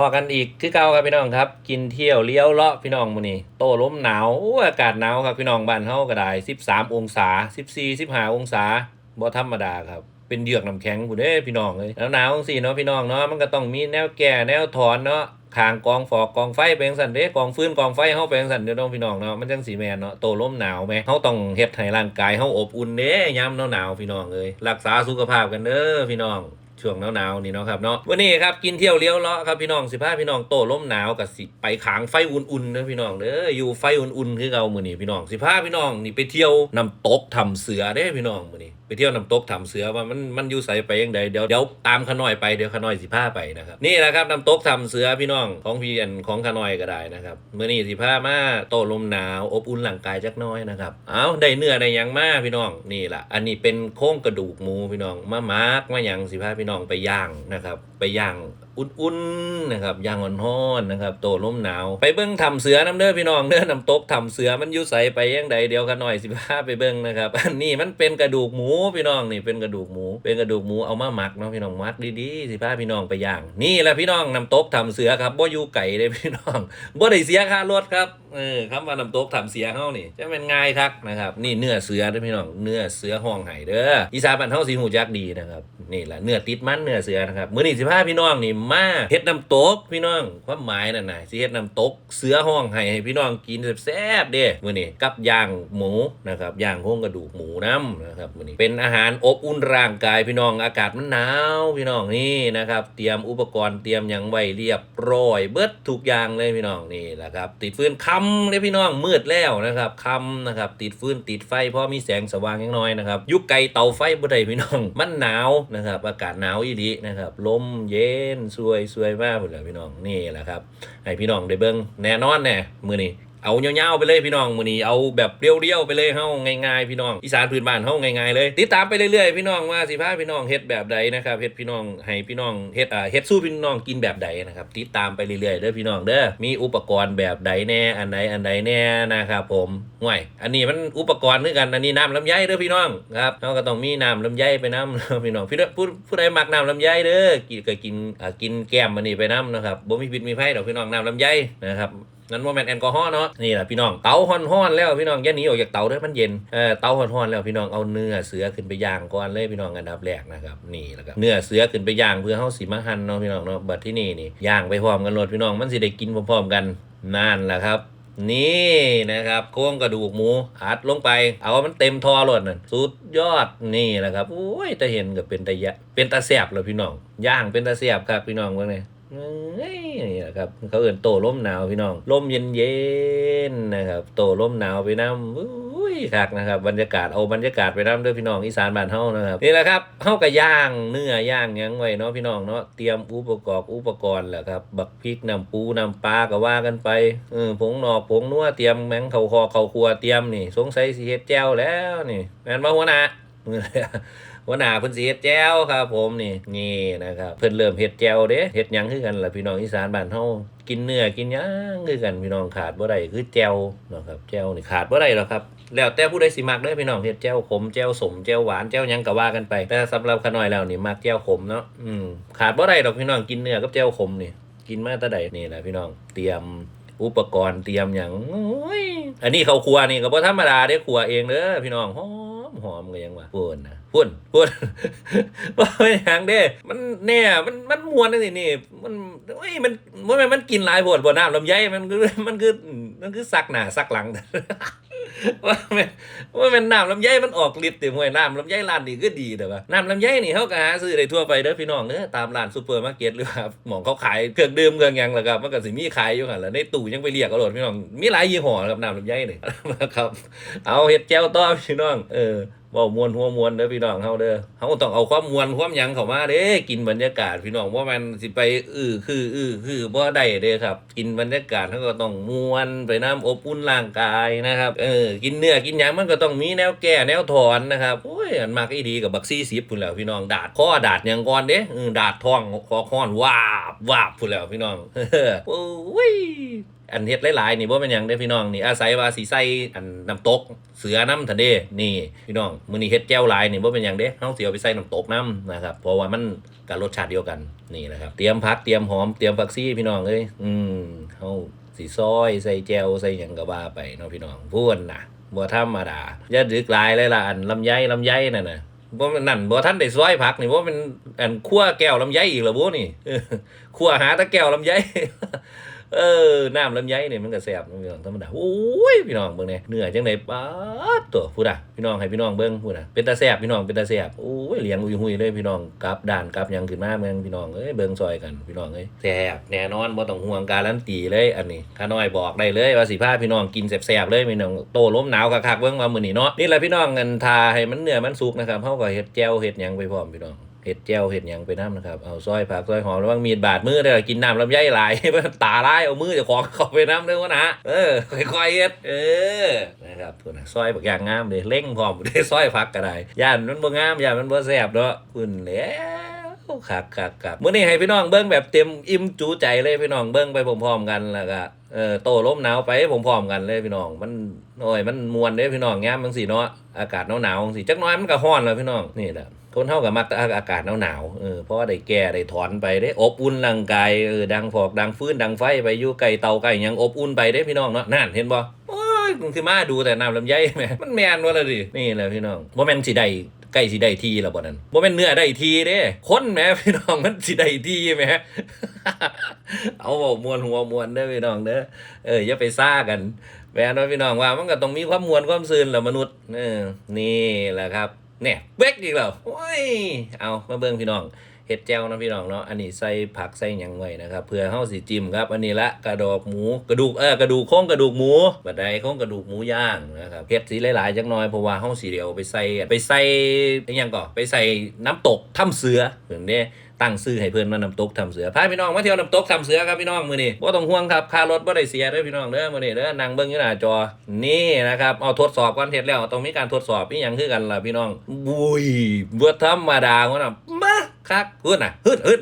พอกันอีกคือเก่าครับพี่น้องครับ กินเที่ยวเลี้ยวเลาะพี่น้องมื้อนี้โตล้มหนาวออากาศหนาวครับพี่น้องบ้านเฮาก็ได้ 13 องศา 14 15 องศาบ่ธรรมดาครับเป็นเหยือกน้ำแข็งผู้เด้พี่น้องเอ้ยแล้วหนาวจังซี่เนาะพี่น้องเนาะมันก็ต้องมีแนวแก่แนวถอนเนาะคางกองฟอกกองไฟไปจังซั่นเด้กองฟืนกองไฟเฮาไปจังซั่นเด้อน้องพี่น้องเนาะมันจังสิแมนเนาะโตล้มหนาวแม่เฮาต้องเฮ็ดให้ร่างกายเฮาอบอุ่นเด้ยามหนาวๆพี่น้องเอ้ยรักษาสุขภาพกันเด้อพี่น้อง ช่วงหนาวๆนี่เนาะครับเนาะวันนี้ครับกินเที่ยวเลี้ยวเลาะครับพี่น้องสิพาพี่น้องโตล้มหนาวกับสิไปขางไฟอุ่นๆนะพี่น้องเด้ออยู่ไฟอุ่นๆคือเก่ามื้อนี้พี่น้องสิพาพี่น้องนี่ไปเที่ยวน้ำตกทำเสือเด้อพี่น้องมื้อนี้ ไปเที่ยวน้ำตกถามเสือว่ามันมันอยู่ใสไปยังไดเดี๋ยวเดี๋ยวตามขน้อยไปเดี๋ยวขน้อยสิพาไปนะครับนี่แหละครับน้ำตกถามเสือพี่น้องของพี่อันของขน้อยก็ได้นะครับเมื่อนี้สิพามาโตลมหนาวอบอุ่นร่างกายจักน้อยนะครับเอาได้เนื้อได้ยังมาพี่น้องนี่แหละอันนี้เป็นโค้งกระดูกหมูพี่น้องมามาร์กมาหยังสิพาพี่น้องไปย่างนะครับไปย่าง อุ่นๆนะครับย่างอ่อนๆนะครับโตล้มหนาว ไปเบิ้งทำเสือน้ำเด้อพี่น้องเด้อน้ำตกทำเสือมันยู่ใสไปยังใดเดียวกันหน่อยสิพาไปเบิ้งนะครับอันนี้มันเป็นกระดูกหมูพี่น้องนี่เป็นกระดูกหมู เป็นกระดูกหมูเอามาหมักเนาะพี่น้องหมักดีๆสิพาพี่น้องไปย่าง นี่แหละพี่น้องน้ำตกทำเสือครับบ่อยู่ไก่เลยพี่น้องบ่ได้เสียค่ารถครับเออคำว่าน้ำตกทำเสือเฮานี่จะเป็นง่ายครับนะครับนี่เนื้อเสือเด้อพี่น้องเนื้อเสือห้องไห้เด้ออีสานบ้านเฮาสิหูจักดีนะครับนี่แหละเนื้อติดมันเนื้อเสือนะครับมื้อนี้สิพาพี่น้องนี่มาเฮ็ดน้ำตกพี่น้องความหมายนั่นน่ะสิเฮ็ดน้ำตก เสือห้องไห้ให้พี่น้องกินแซ่บๆเด้มื้อนี้กับย่างหมูนะครับย่างโครงกระดูกหมูน้ำนะครับมื้อนี้เป็นอาหารอบอุ่นร่างกายพี่น้องอากาศมันหนาวพี่น้องนี่นะครับเตรียมอุปกรณ์เตรียมหยังไว้เรียบร้อยเบิดทุกอย่างเลยพี่น้องนี่แหละครับติดฟืนคำเลยพี่น้องมืดแล้วนะครับคำนะครับติดฟืนติดไฟเพราะมีแสงสว่างยังน้อยนะครับยุกไกลเตาไฟบ่ได้พี่น้องมันหนาวนะครับอากาศหนาวอีหลีนะครับลมเย็นสวยสวยมากเลยพี่น้องนี่แหละครับให้พี่น้องได้เบิ้งแน่นอนแน่มือนี้ เอาเงาๆไปเลยพี่น้องมื้อนี้เอาแบบเรียวๆไปเลยเฮาง่ายๆพี่น้องอีสานพื้นบ้านเฮาง่ายๆเลยติดตามไปเรื่อยๆพี่น้องว่าสิพาพี่น้องเฮ็ดแบบใดนะครับเฮ็ดพี่น้องให้พี่น้องเฮ็ดอ่าเฮ็ดสู้พี่น้องกินแบบใดนะครับติดตามไปเรื่อยๆเด้อพี่น้องเด้อมีอุปกรณ์แบบใดแน่อันใดอันใดแน่นะครับผมห่วยอันนี้มันอุปกรณ์คือกันอันนี้น้ำลำไยเด้อพี่น้องครับเฮาก็ต้องมีน้ำลำไยไปน้ำพี่น้องพี่ผู้ผู้ใดมักน้ำลำไยเด้อกินก็กินอ่ากินแก้มมันนี่ไปน้ำนะครับบ่มีพิษมีภัยดอกพี่น้องน้ำลำไยนะครับ นั่นว่าแมนแอลกอฮอล์เนาะนี่แหละพี่น้องเตาห่อนๆแล้วพี่น้องอย่าหนีออกจากเตาด้อมันเย็นเออเตาห่อนๆแล้วพี่น้องเอาเนื้อเสือขึ้นไปย่างก่อนเลยพี่น้องอันดับแรกนะครับนี่แล้วก็เนื้อเสือขึ้นไปย่างเพื่อเฮาสิมาหั่นเนาะพี่น้องเนาะบัดที่นี่นี่ย่างไปพร้อมกันโลดพี่น้องมันสิได้กินพร้อมๆกันนั่นแหละครับนี่นะครับโครงกระดูกหมูอัดลงไป เอามันเต็มทอรดนั่นสุดยอดนี่แหละครับโอ้ยแต่เห็นก็เป็นตะยะเป็นตาแสบเลยพี่น้องย่างเป็นตาแสบครับพี่น้องว่าไง เอ้ยนี่แหละครับเขาเอื่นโตร่มหนาวพี่น้องร่มเย็นเย็นๆนะครับ โตร่มหนาวไปน้ำอุ้ยคักนะครับ บรรยากาศเอาบรรยากาศไปน้ำด้วยพี่น้องอีสานบ้านเฮานะครับนี่แหละครับเฮาก็ย่างเนื้อย่างยังไว้เนาะพี่น้องเนาะเตรียมอุปกรณ์อุปกรณ์แหละครับบักพริกน้ำปูน้ำปลาก็ว่ากันไปเออผงหนอกผงนัวเตรียมแมงเขาคอเขาครัวเตรียมนี่ สงสัยสิเฮ็ดแจ่วแล้วนี่แม่นบ่หัวหน้า หัวหน้าเพิ่นสิเฮ็ดแจ่วครับ ผมนี่นี่นะครับเพิ่นเริ่มเฮ็ดแจ่วเด้เฮ็ดหยังคือกันล่ะพี่น้องอีสานบ้านเฮากินเนื้อกินหยังคือกันพี่น้องขาดบ่ได้คือแจ่วเนาะครับแจ่วนี่ขาดบ่ได้หรอกครับแล้วแต่ผู้ใดสิมักเด้อพี่น้องเฮ็ดแจ่วขมแจ่วสมแจ่วหวานแจ่วหยังก็ว่ากันไป แต่สำหรับขน้อยแล้วนี่มักแจ่วขมเนาะอืมขาดบ่ได้ดอกพี่น้องกินเนื้อกับแจ่วขมนี่กินมาแต่ใดนี่แหละพี่น้องเตรียมอุปกรณ์เตรียมหยังโอ้ยอันนี้เขาครัวนี่ก็บ่ธรรมดาเด้ครัวเองเด้อพี่น้อง หอมก็ยังว่าพูนนะพูนพูนว่าไม่หยังเด้มันแน่มันมันมวนนั่นสินี่ มันโอ้ยมันบ่แม่นมันกินหลายปวดบ่น้ำลำไยมันคือมันคือมันคือซักหน้าซักหลัง ว่าแม่นว่าแม่นน้ำลำไยมันออกฤทธิ์ติมวยน้ำลำไยร้านนี้ก็ดีแต่ว่าน้ำลำไยนี่เขาก็หาซื้อได้ทั่วไปเด้อพี่น้องเด้อตามร้านซูเปอร์มาร์เก็ตหรือว่าหมองเขาขายเครื่องดื่มเครื่องยังแหละครับมันก็สิมีขายอยู่หั่นแหละในตู้ยังไปเรียกเอาโลดพี่น้องมีหลายยี่ห้อครับน้ำลำไยนี่นะครับเอาเฮ็ดแจ่วต่อพี่น้องเออว้ามวนหัวมวนเด้อพี่น้องเฮาเด้อเฮาต้องเอาความมวนความหยังเข้ามาเด้กินบรรยากาศพี่น้องว่ามันสิไปอื้อคืออื้อคือบ่ได้เด้ครับ กินบรรยากาศเฮาก็ต้องมวนไปน้ำอบอุ่นร่างกายนะครับเออกินเนื้อกินหยังมันก็ต้องมีแนวแก้แนวถอนนะครับโอ้ยอันมากอีดีกับบักซี่10พุ่นแล้วพี่น้องดาดคอดาดหยังก่อนเด้ออดาดท้องคอค้อนวาบวาบพุ่นแล้วพี่น้องโอ้ย อันเฮ็ดหลายๆนี่บ่เป็นหยังเด้พี่น้องนี่อาศัยว่าสิใส่อันน้ำตก เสือน้ำทันเด้นี่พี่น้องมื้อนี้เฮ็ดแจ่วหลายนี่บ่เป็นหยังเด้เฮาสิเอาไปใส่น้ำตกน้ำนะครับเพราะว่ามันก็รสชาติเดียวกันนี่แหละครับเตรียมผักเตรียมหอมเตรียมผักชีพี่น้องเอ้ยอืมเฮาสิซอยใส่แจวใส่หยังก็ว่าไปเนาะพี่น้องพูนน่ะบ่ธรรมดาอย่าดึกหลายเลยล่ะอันลำไยลำไยนั่นน่ะบ่ม่นนั่นบ่ทันได้ซอยผักนี่บ่เป็นอันคั่วแก้วลำไยอีกเหรอบ่นี่คั่วหาแตะแก้วลำไย เออน้ำลำไยเนี่ยมันก็แซ่บพี่น้องธรรมดาโอ้ยพี่น้องเบิ่งเนี่ยเนื้อจังไดป๊าดตัวพูดอะพี่น้องให้พี่น้องเบิ่งพูดอะเป็นตาแซ่บพี่น้องเป็นตาแซ่บโอ้ยเลี้ยงอุยหุยเลยพี่น้องกลับด่านกลับยังขึ้นมาเมืองพี่น้องเอ้ยเบิ่งซอยกันพี่น้องเอ้ยแซ่บแน่นอนบ่ต้องห่วงการันตีเลยอันนี้ข้าน้อยบอกได้เลยว่าสิพาพี่น้องกินแซ่บๆเลยพี่น้องโตล้มหนาวคักๆเบิ่งว่ามื้อนี้เนาะนี่แหละพี่น้องเงินทาให้มันเนื้อมันสุกนะครับเฮาก็เฮ็ดแจ่วเฮ็ดหยังไปพร้อมพี่น้อง เห็ดแจ่วเห็ดหยังไปน้ำนะครับ เอาซอยผักซอยหอมแล้วบางมีดบาดมือได้อกินน้ำลำไยหลาย ตาลายเอามือเจะของเข้าไปน้ำเด้อวะนะเออค่อยๆเฮ็ดเออนะครับคุณนะซอยบักอย่างงามเลยเล่งพร้อมได้ซอยผักก็ได้ย่านมันบ่งามย่านมันบ่แซ่บเนาะคุณแล้วคักคักคักมื้อนี้ให้พี่น้องเบิ่งแบบเต็มอิ่มจูใจเลยพี่น้องเบิ่งไปพร้อมๆกันแล้วก็ เออโตล้มหนาวไปผมพร้อมกันเลยพี่น้อง มันโอ้ยมันมวนเด้พี่น้องยามจังซี่เนาะอากาศหนาวๆจังซี่จักน้อยมันก็ร้อนแล้วพี่น้องนี่แหละคนเท่ากับมักอากาศหนาวๆเออเพราะว่าได้แก่ได้ถอนไปได้อบอุ่นร่างกายเออดังฟอกดังฟื้นดังไฟไปอยู่ไก่เตาไก่ยังอบอุ่นไปได้พี่น้องเนาะนั่นเห็นบ่โอ้ยคือมาดูแต่น้ำลำไยแหมมันแมนว่าละดินี่แหละพี่น้องบ่แม่นสิได้ ใกล้สิได้ทีแล้วบ่นั่นบ่แม่นเนื้อได้ทีเด้คนแหมพี่น้องมันสิได้ทีแหมเอาเว้ามวนหัวมวนเด้อพี่น้องเด้อเอออย่าไปซ่ากันแม่นว่าพี่น้องว่ามันก็ต้องมีความมวนความซื่นแหละมนุษย์เออนี่แหละครับเนี่ยเบกอีกแล้วโอ้ยเอามาเบิ่งพี่น้อง เห็ดแจ่วนะพี่น้องเนาะอันนี้ใส่ผักใส่หยังไว้นะครับเพื่อเฮาสิจิ้มครับ อันนี้ละกระดอกหมูกระดูกเออกระดูกโค้งกระดูกหมูบัดใดโค้งกระดูกหมูย่างนะครับเห็ดสีหลายๆจักหน่อยเพราะว่าเฮาสิเดียวไปใส่ไปใส่อหยังก่อนไปใส่น้ำตกถ้ำเสือเพิ่นเด้ตั้งซื้อให้เพิ่นมาน้ำตกทำเสือพาพี่น้องมาเที่ยวน้ำตกทำเสือครับพี่น้องมือนี้บ่ต้องห่วงครับค่ารถบ่ได้เสียเด้อพี่น้องเด้อมือนี้เด้อนั่งเบิ่งอยู่หน้าจอนี่นะครับเอาทดสอบก่อนเฮ็ดแล้วต้องมีการทดสอบอีหยังคือกันล่ะพี่น้องบุยบ่ธรรมดาคนน่ะมา คักฮึดน่ะฮึดฮึด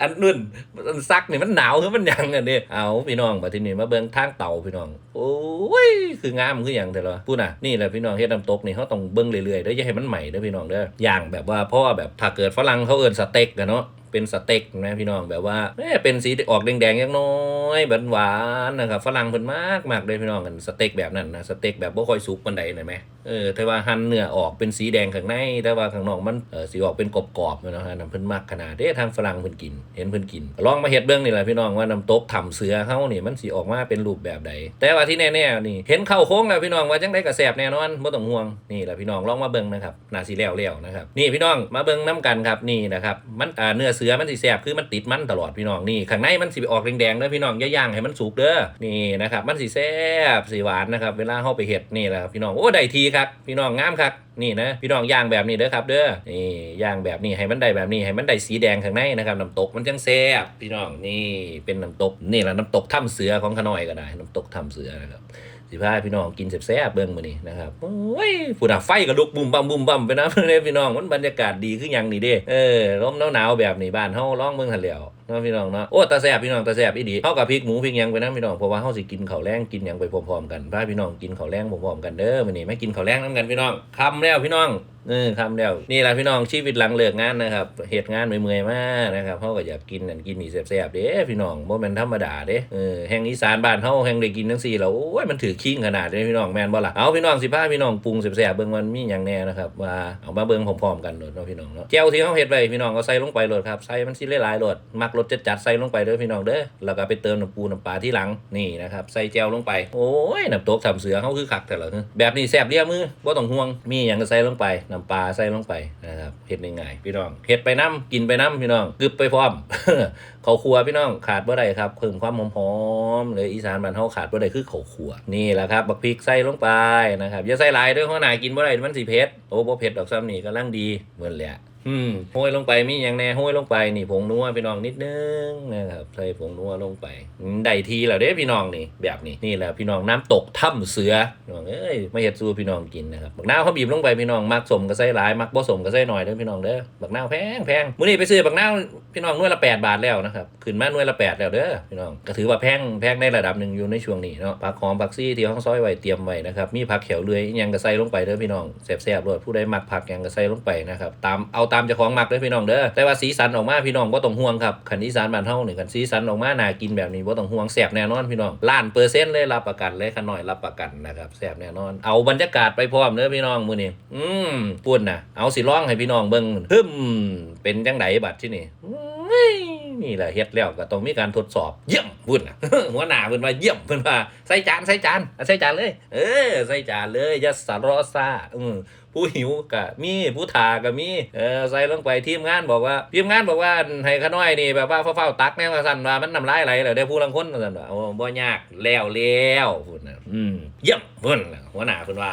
อันนุ่นมันซักนี่มันหนาวคือมันยังอันนี้เอาพี่น้องมาที่นี่มาเบิ่งทางเต่าพี่น้องโอ้ยคืองามคือหยังแต่ละพูดน่ะนี่แหละพี่น้องเฮ็ดน้ำตกนี่เขาต้องเบิ่งเรื่อยๆเด้ออย่าให้มันใหม่เด้อพี่น้องเด้อย่างแบบว่าเพราะว่าแบบถ้าเกิดฝรั่งเขาเอิ้นสเต็กกันเนาะเป็นสเต็กนะพี่น้องแบบว่าแม่เป็นสีออกแดงๆยังน้อยหวานๆนะครับฝรั่งเพิ่นมากมากเลยพี่น้องกันสเต็กแบบนั้นนะสเต็กแบบบ่ค่อยสุกปานใดน่ะแหม เออแต่ว่าหั่นเนื้อออกเป็นสีแดงข้างในแต่ว่าข้างนอกมันเออสีออกเป็นกรอบๆเนะฮะน้ำเพิ่นมักขนาดเด้ทางฝรั่งเพิ่นกิน เห็นเพิ่นกิน ลองมาเฮ็ดเบิ่งนี่แหละพี่น้องว่าน้ำตกถ้ำเสือเฮานี่มันสิออกมาเป็นรูปแบบใด แต่ว่าที่แน่ๆนี่เห็นเข้าโค้งแล้วพี่น้องว่าจังได๋ก็แซ่บแน่นอนบ่ต้องห่วงนี่แหละพี่น้องลองมาเบิ่งนะครับนาสิแล้วๆนะครับนี่พี่น้องมาเบิ่งนํกันครับนี่นะครับมันอ่าเนื้อเสือมันสิแซ่บคือมันติดมันตลอดพี่น้องนี่ข้างในมันสิออกแดงๆเด้อพี่น้องอย่าย่างให้มันสุกเด้อนี่นะครับมันสิแซ่บสิหวานนะครับเวลาเฮาไปเฮ็ดนี่แหละครับพี่น้องโอ้ได้ทีครับพี่น้องงามครับนี่นะพี่น้องย่างแบบนี้เด้อครับ เด้อนี่ย่างแบบนี้ให้มันได้แบบนี้ให้มันได้สีแดงข้างในนะครับน้ำตกมันจังแซ่บพี่น้องนี่เป็นน้ำตกนี่แหละน้ำตกถ้ำเสือของขน้อยก็ได้น้ำตกถ้ำเสือนะครับสิพาพี่น้องกินแซ่บๆเบิ่งมื้อนี้นะครับโอ้ยฝุ่นไฟก็ลุกบุ่มบั่มบุ่มบั่มไปนะเด้พี่น้องมันบรรยากาศดีคือหยังนี่เด้เออลมหนาวๆแบบนี้บ้านเฮาร้องเบิ่งหั่นแล้ว นะพี่น้องเนาะโอ้ตาแซ่บพี่น้องตาแซ่บอีดีเฮากับพริกหมูพริกยังไปนํพี่น้องเพราะว่าเฮาสิกินข้าวแรงกินยังไปพร้อมๆกันพาพี่น้องกินข้าวแรงพร้อมๆกันเด้อมื้อนี้มากินข้าวแรงนํกันพี่น้องค่ำแล้วพี่น้องเออค่ำแล้วนี่ล่ะพี่น้องชีวิตหลังเลิกงานนะครับเฮ็ดงานเมื่อยๆมากนะครับเฮาก็อยากกินนั่นกินนี่แซ่บๆเด้พี่น้องบ่แม่นธรรมดาเด้เออแห่งอีสานบ้านเฮาแห่งได้กินจังซี่แล้วโอ้ยมันถือคิงขนาดเด้พี่น้องแม่นบ่ล่ะเอาพี่น้องสิพาพี่น้องปรุงแซ่บๆเบิ่งมันมีหยังแน่นะครับว่าเอามาเบิ่งพร้อมๆกันโลดเนาะพี่น้องเนาะแจ่วที่เฮาเฮ็ดไว้พี่น้องก็ใส่ลงไปโลดครับใส่มันสิหลายๆโลดมักรสจัดๆใส่ลงไปเด้อพี่น้องเด้อแล้วก็ไปเติมน้ำปูน้ำปลาที่หลังนี่นะครับใส่แจ่วลงไป โอ้ยน้ำตกทำเสือเขาคือคักแต่ละแบบนี้แซ่บเรียมือบ่ต้องห่วงมีอย่างก็ใส่ลงไปน้ำปลาใส่ลงไปนะครับเห็ดง่ายๆพี่น้องเห็ดไปน้ำกินไปน้ำพี่น้องกึบไปพร้อม เขาวครัวพี่น้องขาดบ่ได้ครับเพิ่มความหอมๆเลยอีสานบ้านเฮาขาดบ่ได้คือเขาวครัวนี่แหละครับบักพริกใส่ลงไปนะครับอย่าใส่หลายด้อเพราะหนากินบ่ได้มันสิเผ็ดโอ้บ่เผ็ดดอกซ้ำนี่กำลังดีเหมือนแหละอืมห้อยลงไปมีอย่างแน่ห้อยลงไปนี่ผงนัวพี่น้องนิดนึงนะครับใส่ผงนัวลงไปได้ทีแล้วเด้พี่น้องนี่แบบนี้นี่แหละพี่น้องน้ำตกถ้ำเสือพี่น้องเอ้ยไม่เห็ดสู้พี่น้องกินนะครับบักนาวเขาบีบลงไปพี่น้องมักสมก็ใส่หลายมักบ่สมก็ใส่หน่อยเด้อพี่น้องเด้อบักนาวแพงแพงมื้อนี้ไปซื้อบักนาวพี่น้องน่วยละ8บาทแล้วนะครับขึ้นมาหน่วยละ8แล้วเด้อพี่น้องก็ถือว่าแพงแพงในระดับหนึ่งอยู่ในช่วงนี้เนาะผักหอมผักซี่ที่ห้องซอยไว้เตรียมไว้นะครับมีผักเขียวเลื่อยยังก็ใส่ลงไปเด้อพี่น้องแซ่บๆด้วยผู้ใดมักผักยังก็ใส่ลงไปนะครับตามเอาตามเจ้าของมักเด้อพี่น้องเด้อแต่ว่าสีสันออกมาพี่น้องบ่ต้องห่วงครับคันอีสานบ้านเฮานี่คันสีสันออกมาน่ากินแบบนี้บ่ต้องห่วงแซ่บแน่นอนพี่น้องล้านเปอร์เซ็นต์เลยรับประกันเลยขน้อยรับประกันนะครับแซ่บแน่นอน เอาบรรยากาศไปพร้อมเด้อพี่น้องมื้อนี้อืมปุ่นน่ะเอาสิร้องให้พี่น้องเบิ่งฮึมเป็นจังไดบัดที่นี่ นี่แหละเฮ็ดแล้วก็ต้องมีการทดสอบเยี่ยมพุ่นะหัวหน้าเพิ่นว่าเยี่ยมเพิ่นว่าใส่จานใส่จานใส่จานเลย เออใส่จานเลยย่าสารอซ่าอืมผู้หิวก็มีผู้ทาก็มีเออใส่ลงไปทีมงานบอกว่าทีมงานบอกว่าให้ขาน้อยนี่แบบว่าเฝ้าๆตักแน่ว่าสั่นว่ามันน้ำลายไหลแล้วได้ผู้ลังคนว่าสั่นว่าโอ้บ่ยากแล้วแล้วพุ่นะอืมเยี่ยมพิ่นะหัวหน้าเพิ่นว่า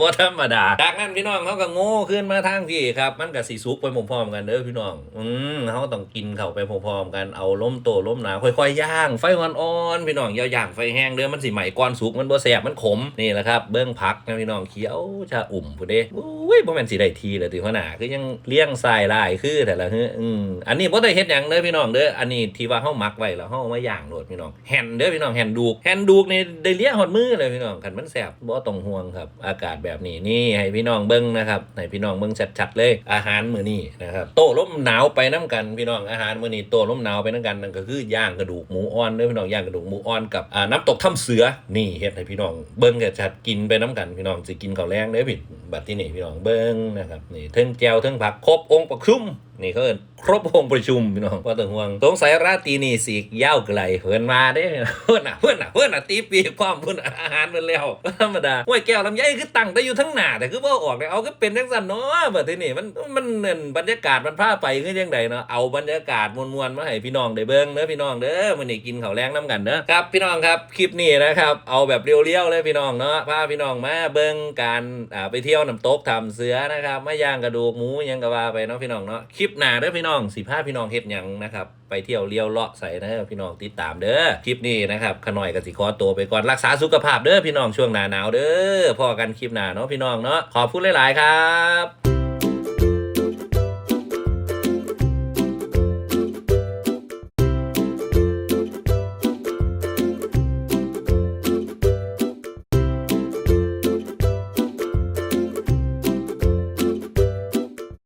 บ่ธรรมดาจากนั้นพี่น้องเขาก็โง่ขึ้นมาทางพี่ครับ มันก็สิสุกไปพร้อมๆกันเด้อพี่น้อง อืมเขาต้องกินเข้าไปพร้อมๆกันเอาล้มโตล้มหนาค่อยๆย่าง ไฟอ่อนๆพี่น้องอย่าย่างไฟแห้งเด้อมันสิใหม่ก่อนสุกมันบ่แสบมันขมนี่แหละครับเบิ้งผักนะพี่น้องเขียวชะอุ่มพุ่นเด้อุ้ยบ่แม่นสิได้ทีเลยติหัวหน้าคือยังเลี้ยงทรายลายคือแต่ละเฮ้ออืมอันนี้บ่ได้เฮ็ดหยังเด้อพี่น้องเด้ออันนี้ที่ว่าเฮาหมักไว้แล้วเฮาเอามาย่างโดดพี่น้องแฮนเด้อพี่น้องแฮนดูกแฮนดูกนี่ได้เลี้ยฮอดมือเลยพี่น้องคันมันแสบบ่ต้องห่วงครับอากาศแบบนี้นี่ให้พี่น้องเบิ่งนะครับให้พี่น้องเบิ่งชัดๆเลย อาหารมื้อนี้นะครับโต้ลมหนาวไปน้ำกันพี่น้องอาหารมื้อนี้โต้ลมหนาวไปน้ำกันนั่นก็คือย่างกระดูกหมูอ่อนเด้อพี่น้องย่างกระดูกหมูอ่อนกับน้ำตกถ้ำเสือนี่เฮ็ดให้พี่น้องเบิ่งชัดๆกินไปน้ำกันพี่น้องสิกินข้าวแรงเด้อพี่บัดที่นี่พี่น้องเบิ่งนะครับนี่เทิงแก้วเทิงผักครบองค์ประชุมนี่เขาเอินครบองประชุมพี่น้องว่าต้องห่วงสงสัยราตรีนี่สีกยาวไกลเพิ่นมาเด้เพิ่นน่ะเพิ่นน่ะเพิ่นน่ะตีปีความเพิ่นน่ะอาหารเพิ่นแล้วธรรมดาห้วยแก้วลำไยคือตั้งแต่อยู่ทั้งหน้าแต่คือบ่ออกได้เอาก็เป็นจังซั่นเนาะบัดนี้นี่มันมันเน้นบรรยากาศมันพาไปคือจังใดเนาะเอาบรรยากาศมวลๆมาให้พี่น้องได้เบิ่งเด้อพี่น้องเด้อมื้อนี้กินข้าวแรงนํกันเด้อครับพี่น้องครับคลิปนี้นะครับเอาแบบเรียวๆเลยพี่น้องเนาะพาพี่น้องมาเบิ่งการอ่าไปเที่ยวน้ำตกทำเสือนะครับมาย่างกระดูกหมูยังก็ว่าไปเนาะพี่น้องเนาะคลิปปหน้าเด้อพี่น้องสิพาพี่น้องเฮ็ดหยังนะครับ ไปเที่ยวเลี้ยวเลาะใส่นะพี่น้องติดตามเด้อคลิปนี้นะครับขน่อยกับสิคอตัวไปก่อนรักษาสุขภาพเด้อพี่น้องช่วงหน้าหนาวเด้อพอกันคลิปหน้าเนาะพี่น้องเนาะขอบคุณหลาย ๆ ครับ